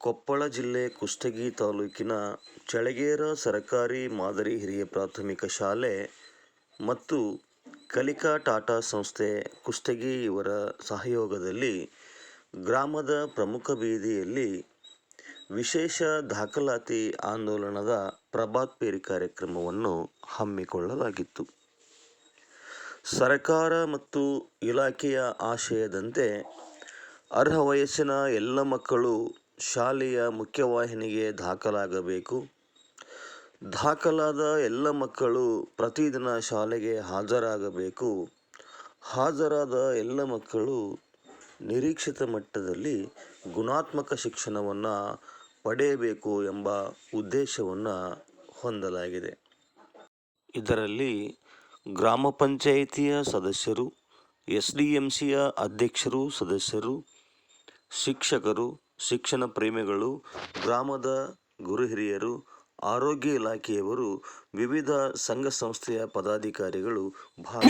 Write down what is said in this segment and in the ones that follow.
ಕೊಪ್ಪಳ ಜಿಲ್ಲೆ ಕುಷ್ಟಗಿ ತಾಲೂಕಿನ ಚಳಗೇರ ಸರಕಾರಿ ಮಾದರಿ ಹಿರಿಯ ಪ್ರಾಥಮಿಕ ಶಾಲೆ ಮತ್ತು ಕಲಿಕಾ ಟಾಟಾ ಸಂಸ್ಥೆ ಕುಷ್ಟಗಿ ಇವರ ಸಹಯೋಗದಲ್ಲಿ ಗ್ರಾಮದ ಪ್ರಮುಖ ಬೀದಿಯಲ್ಲಿ ವಿಶೇಷ ದಾಖಲಾತಿ ಆಂದೋಲನದ ಪ್ರಭಾತ್ ಪೇರಿ ಕಾರ್ಯಕ್ರಮವನ್ನು ಹಮ್ಮಿಕೊಳ್ಳಲಾಗಿತ್ತು. ಸರಕಾರ ಮತ್ತು ಇಲಾಖೆಯ ಆಶಯದಂತೆ ಅರ್ಹ ವಯಸ್ಸಿನ ಎಲ್ಲ ಮಕ್ಕಳು ಶಾಲೆಯ ಮುಖ್ಯವಾಹಿನಿಗೆ ದಾಖಲಾಗಬೇಕು. ದಾಖಲಾದ ಎಲ್ಲ ಮಕ್ಕಳು ಪ್ರತಿದಿನ ಶಾಲೆಗೆ ಹಾಜರಾಗಬೇಕು. ಹಾಜರಾದ ಎಲ್ಲ ಮಕ್ಕಳು ನಿರೀಕ್ಷಿತ ಮಟ್ಟದಲ್ಲಿ ಗುಣಾತ್ಮಕ ಶಿಕ್ಷಣವನ್ನು ಪಡೆಯಬೇಕು ಎಂಬ ಉದ್ದೇಶವನ್ನು ಹೊಂದಲಾಗಿದೆ. ಇದರಲ್ಲಿ ಗ್ರಾಮ ಪಂಚಾಯಿತಿಯ ಸದಸ್ಯರು ಎಸ್ ಡಿ ಎಂ ಸಿಯ ಅಧ್ಯಕ್ಷರು, ಸದಸ್ಯರು, ಶಿಕ್ಷಕರು ಶಿಕ್ಷಣ ಪ್ರೇಮಿಗಳು ಗ್ರಾಮದ ಗುರುಹಿರಿಯರು ಆರೋಗ್ಯ ಇಲಾಖೆಯವರು ವಿವಿಧ ಸಂಘ ಸಂಸ್ಥೆಯ ಪದಾಧಿಕಾರಿಗಳು ಭಾಗ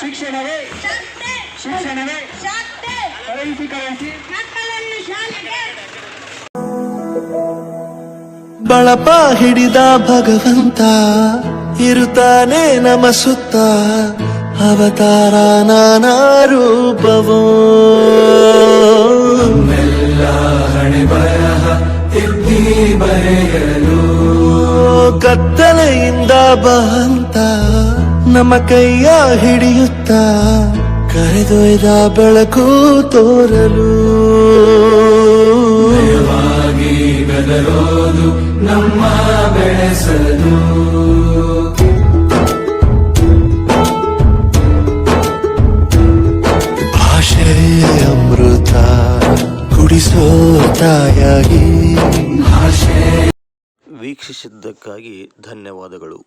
ಶಿಕ್ಷಣವೇ, ಶಿಕ್ಷಣವೇ ಮಕ್ಕಳನ್ನು ಶಾಲೆಗೆ. ಬಳಪ ಹಿಡಿದ ಭಗವಂತ ಇರುತ್ತಾನೆ ನಮ ಸುತ್ತ ಅವತಾರ ನಾನಾ ರೂಪವೋ. ಹಣೆ ಬರಹ ಎತ್ತಿ ಬರೆಯಲು. ಕತ್ತಲೆಯಿಂದ ಬಹಂತ ನಮ್ಮ ಕೈಯ ಹಿಡಿಯುತ್ತ. ಕರೆದೊಯ್ದ ಬೆಳಕು ತೋರಲು. ಬೆದರೋದು ನಮ್ಮ ಬೆಳೆಸಲು. ಭಾಷೆ ಅಮೃತ ಕುಡಿಸೋ ತಾಯಾಗಿ. ಭಾಷೆ ವೀಕ್ಷಿಸಿದ್ದಕ್ಕಾಗಿ ಧನ್ಯವಾದಗಳು.